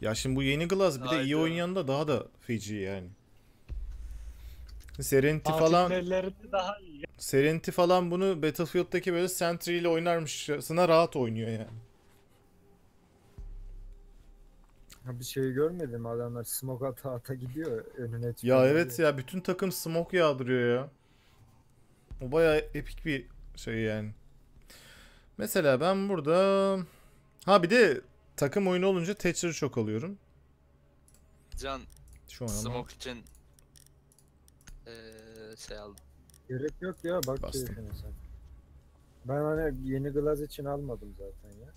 Ya şimdi bu yeni Glaz bir de iyi Hayda. oynayan da daha da feci yani. Serenity falan daha iyi. Serenity falan bunu Battlefield'daki böyle Sentry ile oynarmışsına rahat oynuyor yani. Ha bir şey görmedim adamlar smoke ata ata gidiyor önüne Ya evet ya bütün takım smoke yağdırıyor ya. O bayağı epik bir şey yani. Mesela ben burada ha bir de takım oyunu olunca Thatcher'ı çok alıyorum. Can Şu an ama smoke için eee şey aldım. Gerek yok ya bak Bastım. keyfine sen. Ben hani yeni glass için almadım zaten ya.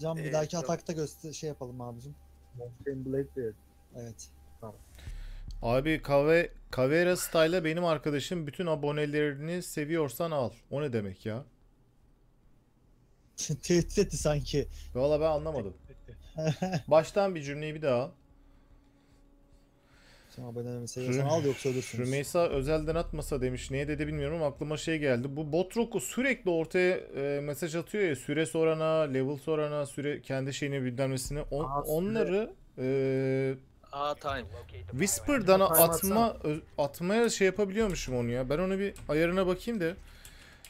Can bir Ee, dahaki yok. atakta göster şey yapalım abicim. Mountain Blade değil. Evet. Abi Kave Kavera Style'a benim arkadaşım bütün abonelerini seviyorsan al. O ne demek ya? Tehdit etti sanki. Valla ben anlamadım. Baştan bir cümleyi bir daha al. Sen abone seviyorsan al yoksa ölürsünüz. Rümeysa özelden atmasa demiş. Niye dedi bilmiyorum ama aklıma şey geldi. Bu Botrok'u sürekli ortaya e, mesaj atıyor ya. Süre sorana, level sorana, süre kendi şeyini bildirmesini. On- Aa, onları e, Aa time. Whisper'dan Time atma ö- atmaya şey yapabiliyormuşum onu ya. Ben onu bir ayarına bakayım da.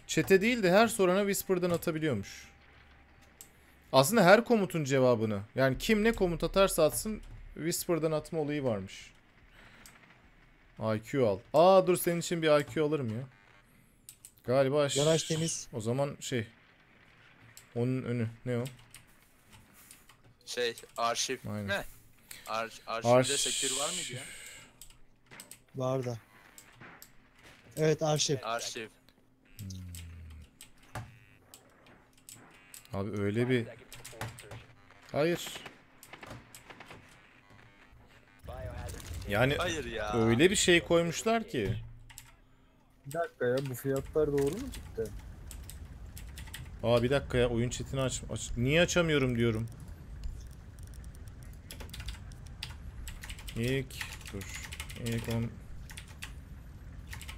Çete değil de her sorana Whisper'dan atabiliyormuş. Aslında her komutun cevabını. Yani kim ne komut atarsa atsın Whisper'dan atma olayı varmış. IQ al. Aa dur senin için bir IQ alırım ya. Galiba ş- Garaj temiz. O zaman şey. Onun önü ne o? Şey arşiv. Aynen. Ne? Ar arşivde Arş- sekür var mıydı ya? Var da. Evet arşiv. Arşiv. Abi öyle bir Hayır. Yani Hayır ya. öyle bir şey koymuşlar ki. Bir dakika ya bu fiyatlar doğru mu cidden? Aa bir dakika ya oyun chatini aç, aç. Niye açamıyorum diyorum. İlk dur. İlk 10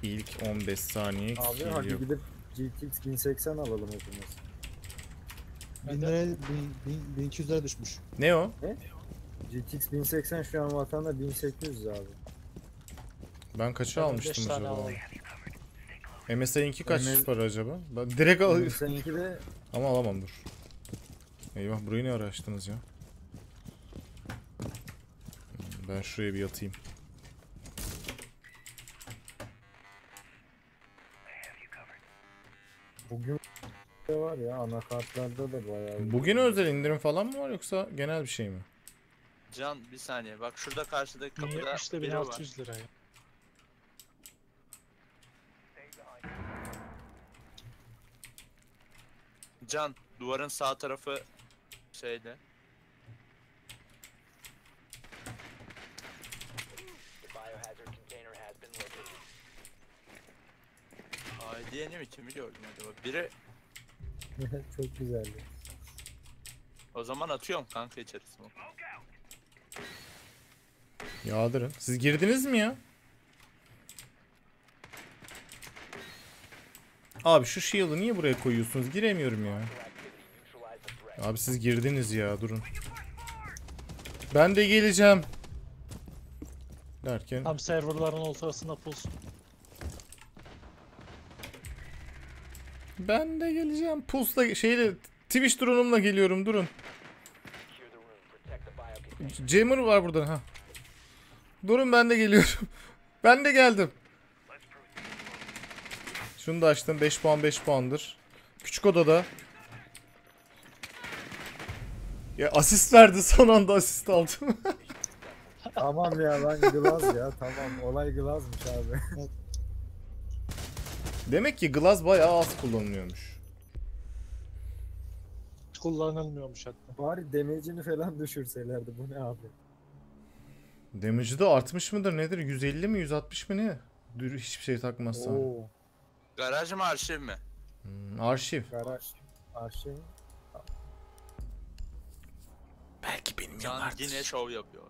İlk 15 saniye Abi hadi gidip GTX 1080 alalım hepimiz. 1000 liraya 1000 1200 lira düşmüş. Ne o? GTX 1080 şu an vatanda 1800 abi. Ben kaça Ben almıştım tane acaba? aldım. MSI'ninki kaç MS para acaba? Ben direkt al Seninki de ama alamam dur. Eyvah burayı ne ara açtınız ya? Ben şuraya bir yatayım. bugün de var ya anakartlarda da bayağı. Bugün özel indirim falan mı var yoksa genel bir şey mi? Can bir saniye. Bak şurada karşıdaki kapıda 1070 ile biri var. 1600 liraya. Can duvarın sağ tarafı şeyde. Ay diyeni mi kimi gördüm acaba? Biri Çok güzeldi. o zaman atıyorum kanka içeri smoke. Yağdırın. Siz girdiniz mi ya? Abi şu shield'ı niye buraya koyuyorsunuz? Giremiyorum ya. Abi siz girdiniz ya durun. Ben de geleceğim. Derken Tam serverların ortasında pulsun. Ben de geleceğim. Puls'la şeyle Twitch drone'umla geliyorum durun. Jammer var burada ha. Durun ben de geliyorum. ben de geldim. Şunu da açtım. 5 puan 5 puandır. Küçük odada. Ya asist verdi son anda asist aldım. tamam ya lan glass ya tamam olay glassmış abi. Demek ki Glaz bayağı az kullanılıyormuş. Hiç kullanılmıyormuş hatta. Bari damage'ini falan düşürselerdi bu ne abi? Damage'ı da artmış mıdır nedir? 150 mi 160 mı ne? Dür hiçbir şey takmazsan. Oo Garaj mı arşiv mi? Hmm, arşiv. garaj arşiv. Belki benim Can yine şov yapıyor.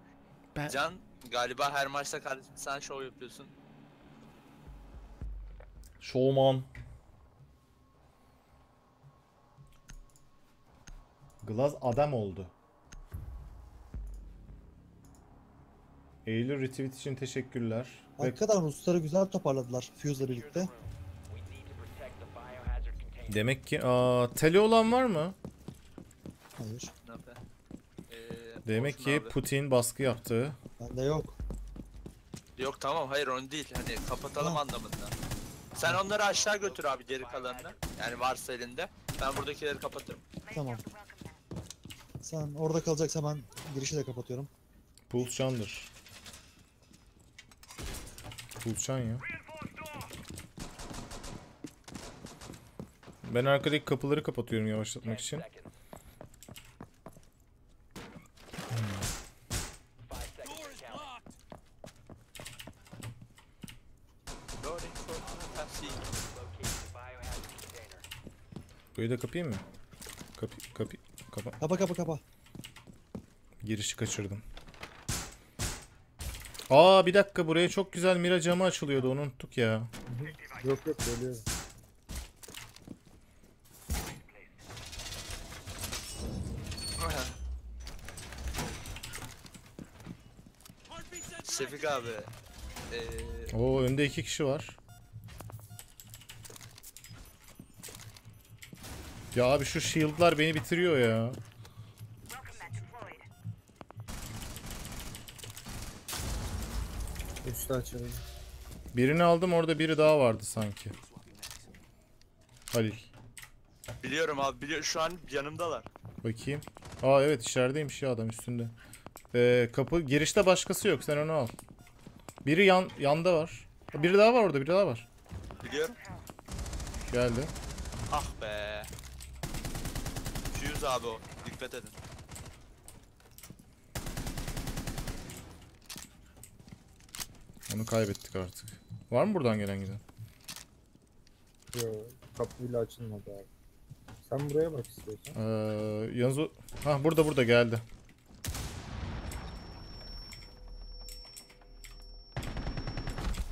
Ben... Can galiba her maçta kardeşim sen şov yapıyorsun. Showman. Glaz adam oldu. Eylül retweet için teşekkürler. Hakikaten Rusları güzel toparladılar Fuse'la birlikte. demek ki aa, tele olan var mı? Hayır. Ee, Demek olsun ki abi. Putin baskı yaptı. Bende yok. Yok tamam hayır onu değil. Hani kapatalım Ha. anlamında. Sen onları aşağı götür abi geri kalanını. Yani varsa elinde. Ben buradakileri kapatırım. Tamam. Sen orada kalacaksa ben girişi de kapatıyorum. Pulscan'dır. Pulscan ya. Ben arkadaki kapıları kapatıyorum yavaşlatmak için. Burayı da kapayım mı? Kapı, kapı, kapa. Kapa kapa kapa. Girişi kaçırdım. Aa bir dakika buraya çok güzel mira camı açılıyordu onu unuttuk ya. Yok yok geliyorum. Şefik abi. Ee, Oo önde iki kişi var. Ya abi şu shield'lar beni bitiriyor ya. Üstü açıldı. Birini aldım orada biri daha vardı sanki. Halil. biliyorum abi biliyorum şu an yanımdalar. Bakayım. Aa evet içerideymiş ya adam üstünde. Ee, kapı girişte başkası yok sen onu al. Biri yan yanda var. Biri daha var orada biri daha var. Biliyorum. Geldi. Ah be. Fuse abi o. Dikkat edin. Onu kaybettik artık. Var mı buradan gelen giden? Yok kapı bile açılmadı abi. Sen buraya bak istiyorsan. Ee, yalnız o... Hah burada burada geldi.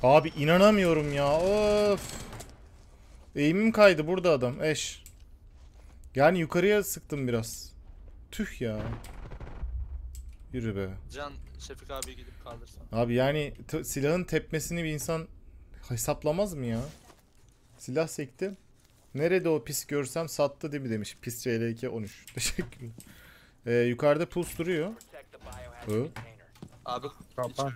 Abi inanamıyorum ya. Of. Eğimim kaydı burada adam. Eş. Yani yukarıya sıktım biraz. Tüh ya. Yürü be. Can Şefik abi gidip kaldırsan. Abi yani silahın tepmesini bir insan hesaplamaz mı ya? Silah sekti. Nerede o pis görsem sattı değil mi demiş. Pis CL2 13. Teşekkürler. Ee, yukarıda puls duruyor. Hı? Abi Kapan.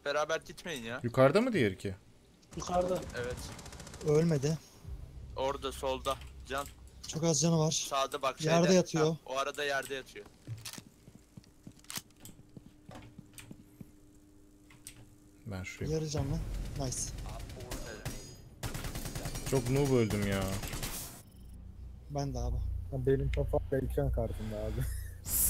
Hep beraber gitmeyin ya. Yukarıda mı diğer ki? Yukarıda. Evet. Ölmedi. Orada solda. Can Çok az canı var. sağda bak Yerde şeyde. yatıyor. Ha, o arada yerde yatıyor. Ben şuraya. Yarı canlı. Nice. Çok noob öldüm ya. Ben de abi. Benim kafamda ekran kartında abi.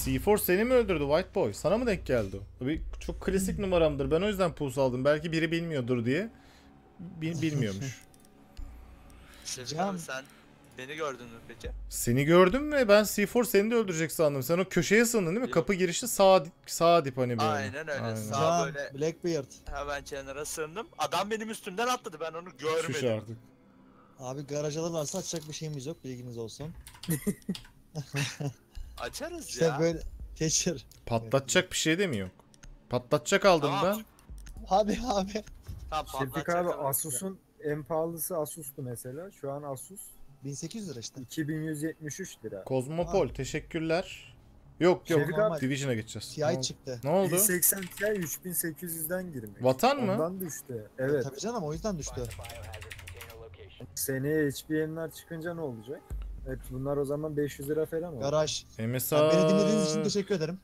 C4 seni mi öldürdü White Boy? Sana mı denk geldi o? Bir çok klasik numaramdır. Ben o yüzden puls aldım. Belki biri bilmiyordur diye. Bi- bilmiyormuş. Şefik abi sen beni gördün mü peki? Seni gördüm ve ben C4 seni de öldürecek sandım. Sen o köşeye sındın değil mi? Yok. Kapı girişi sağ sağ dip hani böyle. Aynen öyle. Sağ- Can, böyle- Blackbeard. Hemen kenara sığındım. Adam benim üstümden atladı. Ben onu Şuş görmedim. artık. Abi garaj alırlarsa açacak bir şeyimiz yok bilginiz olsun. Açarız İşte ya. böyle Thatcher. Patlatacak bir şey de mi yok? Patlatacak aldım Tamam. ben. Abi abi. Tamam, Şefik abi. Asus'un en pahalısı Asus'tu mesela. Şu an Asus 1800 lira işte. 2173 lira. Kozmopol teşekkürler. Yok yok. Şefik Division'a geçeceğiz. TI çıktı. Ne oldu? 1080 Ti 3800'den girmiş. Vatan mı? Ondan düştü. Evet. Tabii canım o yüzden düştü. Seneye HBM'ler çıkınca ne olacak? Evet bunlar o zaman 500 lira falan olur. Garaj. MSA. Yani beni dinlediğiniz için teşekkür ederim.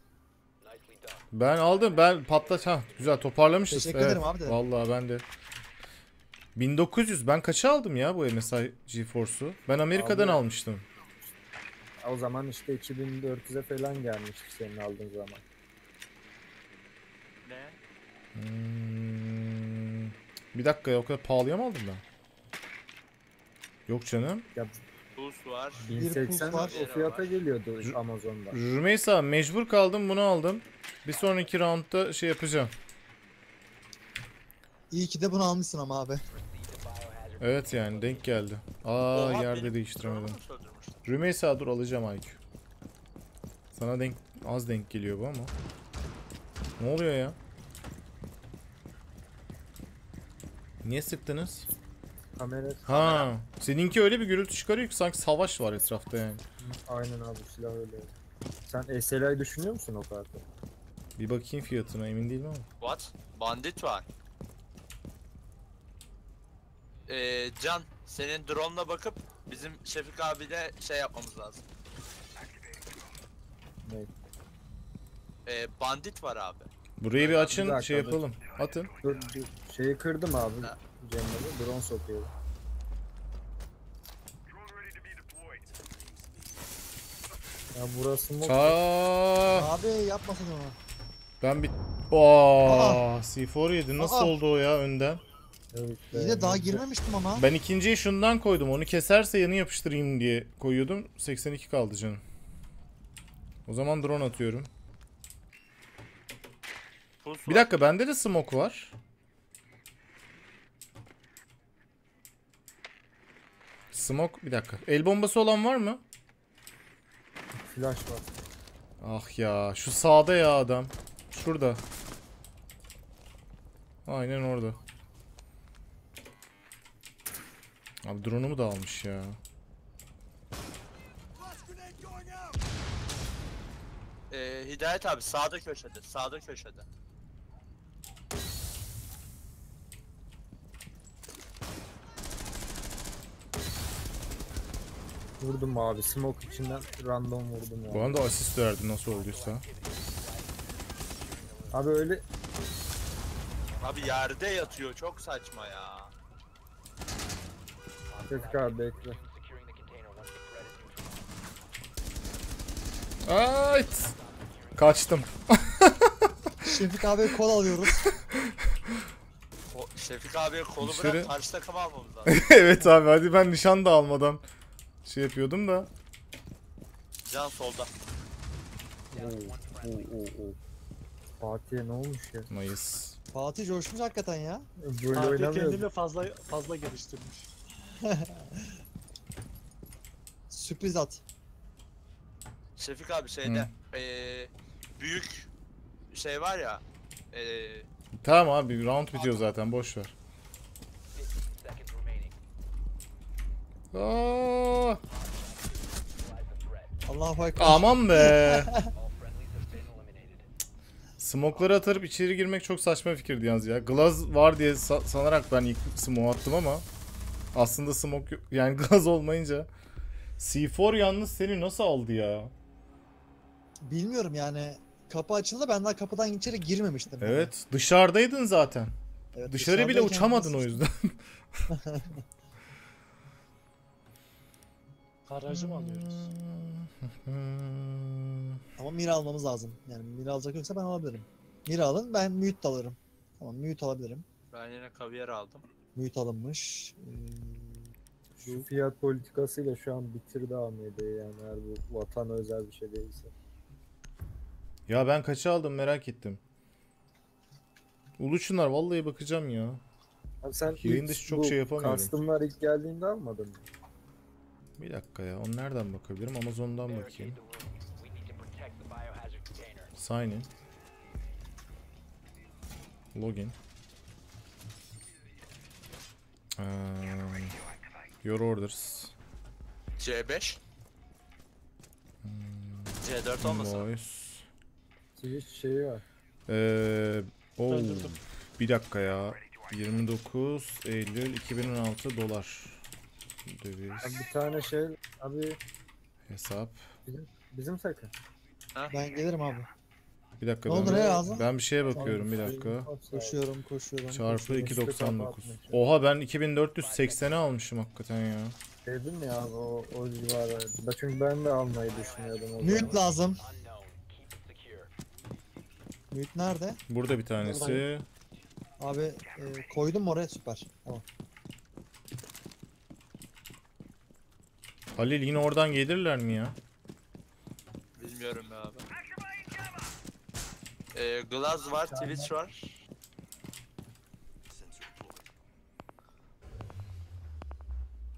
Ben aldım. Ben patlat. Ha güzel toparlamışız. Teşekkür evet. ederim abi de. Vallahi ben de. 1900 ben kaça aldım ya bu MSI GeForce'u? Ben Amerika'dan Abi- almıştım. O zaman işte 2400'e falan gelmişti senin aldığın zaman. Ne? Hmm, bir dakika ya o kadar pahalıya mı aldım ben? Yok canım. Ya Boost var. 1080 var. o fiyata geliyordu Amazon'da. Rümeysa mecbur kaldım bunu aldım. Bir sonraki roundda şey yapacağım. İyi ki de bunu almışsın ama abi. Evet yani denk geldi. Aa Oha, yerde değiştiremedim. Rümeysa dur alacağım IQ. Sana denk az denk geliyor bu ama. Ne oluyor ya? Niye sıktınız? Kamera Ha, seninki öyle bir gürültü çıkarıyor ki sanki savaş var etrafta yani. aynen abi silah öyle. Sen SLI düşünüyor musun o kadar? Bir bakayım fiyatına emin değilim ama. What? Bandit var. Ee, Can, senin drone'la bakıp bizim Şefik abiyle şey yapmamız lazım. Ne? Ee, bandit var abi. Burayı bir açın Bir dakika, şey dur. yapalım. Atın. Dur, dur. Şeyi kırdım abi. Cemre'de drone sokuyor. Ya burası mı? Aa, Abi yapmasın onu. ben bir... Aa, C4 yedi. Nasıl Aa. oldu o ya önden? Evet, İyi de daha girmemiştim ama. Ben ikinciyi şundan koydum. Onu keserse yanı yapıştırayım diye koyuyordum. 82 kaldı canım. O zaman drone atıyorum. Bir dakika bende de smoke var. Smoke bir dakika. El bombası olan var mı? Flash var. Ah ya şu sağda ya adam. Şurada. Aynen orada. Abi drone'umu da almış ya. Ee, Hidayet abi sağda köşede, sağda köşede. Vurdum abi. Smoke içinden random vurdum ya. Bu anda asist verdi nasıl olduysa. Abi öyle Abi yerde yatıyor, çok saçma ya. Tevfik abi bekle. Ayt. Kaçtım. Şefik abi kol alıyoruz. O, Şefik abiye kolu Dışarı- bırak, karşı takıma almamız lazım. evet abi hadi ben nişan da almadan şey yapıyordum da. Can solda. Oo, oo, oo, oo. Fatih'e ne olmuş ya? Mayıs. Fatih coşmuş hakikaten ya. Böyle Fatih kendini fazla fazla geliştirmiş. Sürpriz at. Şefik abi şeyde, ee, büyük şey var ya, ee, Tamam abi round bitiyor zaten boş ver. Aa, Ekber. aman be. Smokları atarıp içeri girmek çok saçma fikirdi yalnız ya. Glaz var diye sa- sanarak ben ilk smoke attım ama aslında smoke yok. Yani glaz olmayınca C4 yalnız seni nasıl aldı ya? Bilmiyorum yani. Kapı açıldı ben daha kapıdan içeri girmemiştim. Evet, dışarıdaydın zaten. Evet, Dışarı bile uçamadın o yüzden. Garajı mı alıyoruz? Ama mira almamız lazım. Yani mira alacak yoksa ben alabilirim. Mira alın ben mute de alırım. Tamam mute alabilirim. ben yine kaviyer aldım. Mute alınmış. Ee, Şu fiyat politikasıyla şu an bitirdi AMD'yi yani eğer bu vatan özel bir şey değilse. Ya ben kaça aldım merak ettim. Uluçunlar vallahi bakacağım ya. Abi sen Yayın dışı çok şey yapamıyorum. Custom'lar ilk geldiğinde almadın mı? Bir dakika ya. Onu nereden bakabilirim? Amazon'dan bakayım. Sign in. Login. Um, your orders. C5. C4 olmasın. Invoice. Twitch şeyi var. Ee, oh, bir dakika ya. 29 Eylül 2016 dolar. Döviz. Abi bir tane şey abi Hesap. bizim takım. ben gelirim abi. Bir dakika Ne oldu, ben, ne lazım? ben bir şeye bakıyorum bir dakika. Koşuyorum koşuyorum. Çarpı koşuyorum. 2.99. kapatmış. Oha ben 2480'e almışım hakikaten ya. Dedim ya abi, o, o civarı. Çünkü ben de almayı düşünüyordum Mute lazım. Mute nerede? Burada bir tanesi. Abi e, koydum oraya süper. Tamam. Halil yine oradan gelirler mi ya? Bilmiyorum ya abi. Ee, Glaz var, Twitch var.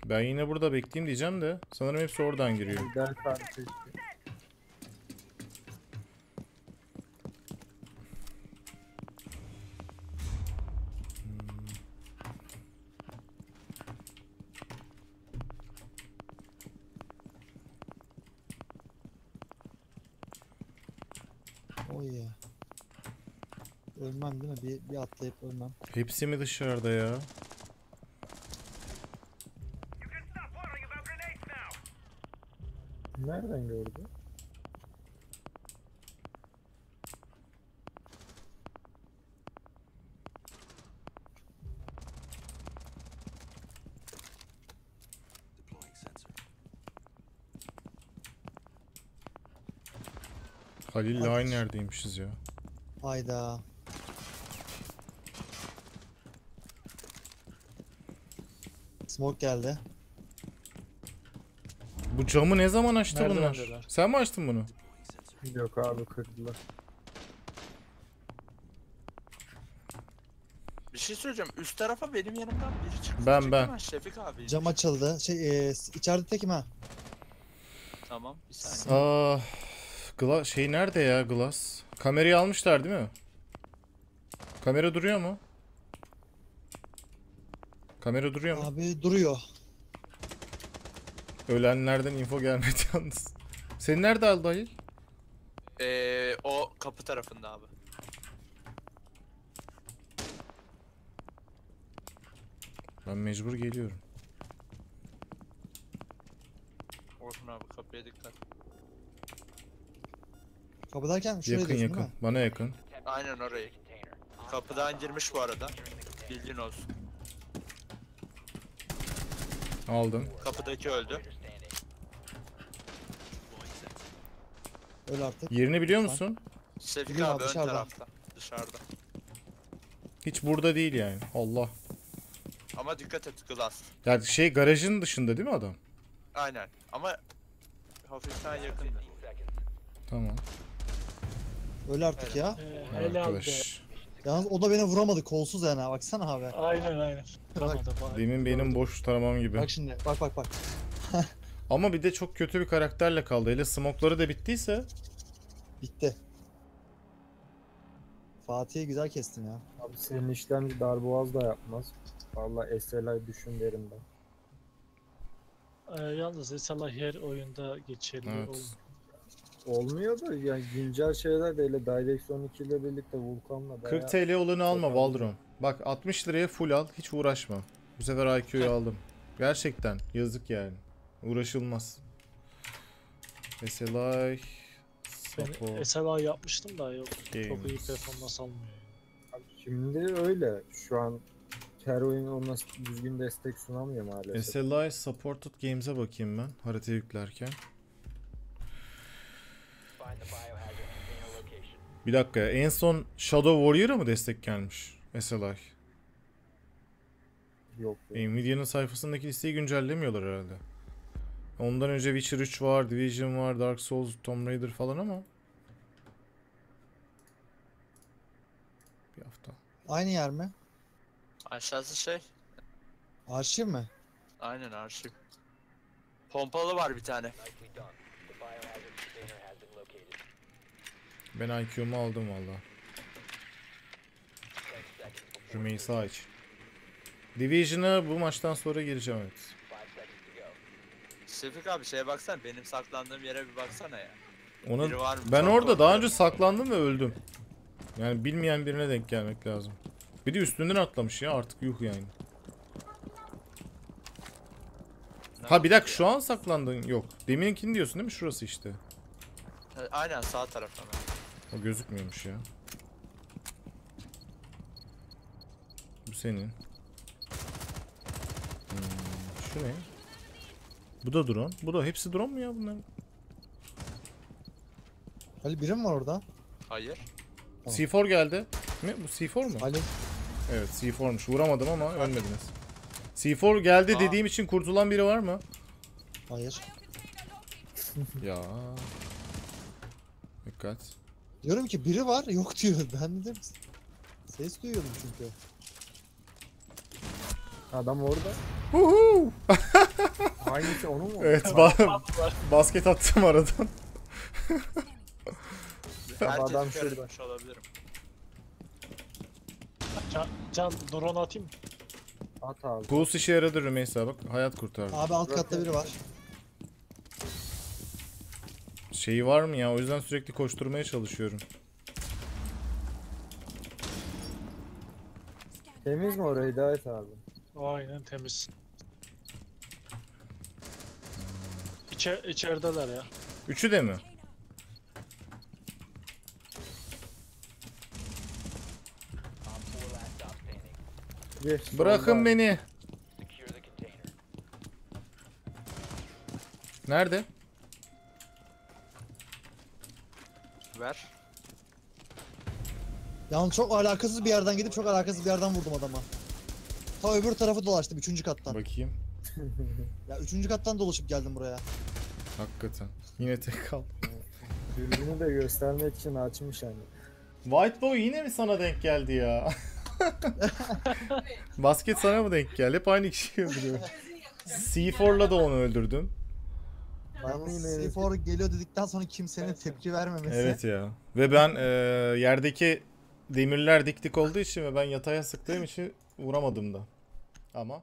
Ben yine burada bekleyeyim diyeceğim de sanırım hepsi oradan giriyor. Kardeşi. Oy ya. Ölmem değil mi? Bir, atlayıp ölmem. Hepsi mi dışarıda ya? Nereden gördü? Halil'le Hadi. aynı yerdeymişiz ya. Hayda. Smoke geldi. Bu camı ne zaman açtı Nereden bunlar? alıyorlar? Sen mi açtın bunu? Yok abi kırdılar. Bir şey söyleyeceğim. Üst tarafa benim yanımdan biri çıktı. Ben, ben. mi Şefik abi. Cam açıldı. Şey e, içeride tekim ha. Tamam bir saniye. Aa, Gla şey nerede ya Glass? Kamerayı almışlar değil mi? Kamera duruyor mu? Kamera duruyor mu? Abi duruyor. Ölenlerden info gelmedi yalnız. Seni nerede aldı Halil? Ee, o kapı tarafında abi. Ben mecbur geliyorum. Orhun abi kapıya dikkat. Kapıdayken şuraya yakın diyorsun yakın. değil mi? Bana yakın. Aynen orayı. Kapıdan girmiş bu arada. Bilgin olsun. Aldım. Kapıdaki öldü. Öyle artık. Yerini biliyor musun? Biliyorum abi abi, ön dışarıda. tarafta. Dışarıda. Hiç burada değil yani. Allah. Ama dikkat et Glass. Ya şey garajın dışında değil mi adam? Aynen. Ama hafiften yakındı. Tamam. Öyle artık ya. Ee, be. Arkadaş. Yalnız o da beni vuramadı kolsuz yani ha, baksana abi. Aynen aynen. Kıramadı. bak. Demin benim boş taramam gibi. Bak şimdi bak bak bak. Ama bir de çok kötü bir karakterle kaldı. Hele smokları da bittiyse. Bitti. Fatih'i güzel kestin ya. Abi senin işlemci darboğaz da yapmaz. Valla SLI düşün derim ben. Ee, yalnız mesela her oyunda geçerli Evet. olmuyor. Olmuyor da yani güncel şeyler de öyle Direction 2 ile birlikte Vulkan'la bayağı 40 TL olanı alma. Valdron. Bak 60 liraya full al. Hiç uğraşma. Bu sefer IQ'yu aldım. Gerçekten yazık yani. Uğraşılmaz. SLI Ben Support SLA yapmıştım da yok. Çok iyi Games. performans almıyor. Şimdi öyle. Şu an her oyun ona düzgün destek sunamıyor maalesef. SLI Supported Games'e bakayım ben harita yüklerken. Bir dakika ya, en son Shadow Warrior'a mı destek gelmiş SLI? Yok. yok. Nvidia'nın sayfasındaki listeyi güncellemiyorlar herhalde. Ondan önce Witcher 3 var, Division var, Dark Souls, Tomb Raider falan ama bir hafta. Aynı yer mi? Aşağısı şey. Arşiv mi? Aynen arşiv. Pompalı var bir tane. Ben IQ'mu aldım valla. Rümeysa aç. Division'a bu maçtan sonra gireceğim evet. Şefik abi şeye baksana benim saklandığım yere bir baksana ya. Ona Biri var mı? ben Çok orada daha önce saklandım ve öldüm. Yani bilmeyen birine denk gelmek lazım. Bir de üstünden atlamış ya artık yuh yani. Ha bir dakika şu an saklandın yok. Deminkini diyorsun değil mi? Şurası işte. Aynen sağ tarafta. O gözükmüyormuş ya. Bu senin. Hmm, şu ne? Bu da drone. Bu da hepsi drone mu ya bunların? Ali biri mi var orada? Hayır. Tamam. C4 geldi. Mi? Bu C4 mu? Ali Evet C4'muş. Vuramadım ama ölmediniz. C4 geldi Aa. dediğim için kurtulan biri var mı? hayır. Ya. Dikkat. Diyorum ki biri var yok diyor. Ben dedim ses duyuyordum çünkü. Adam orada. Huhu. Hangisi onu mu? Evet ba- basket attım aradan. Herkes adam şurada. olabilirim. Can, can drone atayım mı? At abi. Goose işe yaradı Rümeysa bak hayat kurtardı. Abi alt katta biri var. Şeyi var mı ya o yüzden sürekli koşturmaya çalışıyorum. Temiz mi orayı Hidayet abi? Aynen temiz. İçer, içerideler ya. Üçü de mi? Bir. Bırakın beni. Nerede? Ver. Yalnız çok alakasız bir yerden gidip çok alakasız bir yerden vurdum adama. Ta öbür tarafı dolaştım üçüncü kattan. Bakayım. Ya üçüncü kattan dolaşıp geldim buraya. Hakikaten. Yine tek kal. Dürbünü de göstermek için açmış hani. White Boy yine mi sana denk geldi ya? Basket sana mı denk geldi? Hep aynı kişiyi öldürüyor. C4'la da onu öldürdün. Yalnız yine- C4 geliyor dedikten sonra kimsenin tepki vermemesi. Evet ya. Ve ben e, yerdeki demirler dik dik olduğu için ve ben yataya sıktığım için vuramadım da. Ama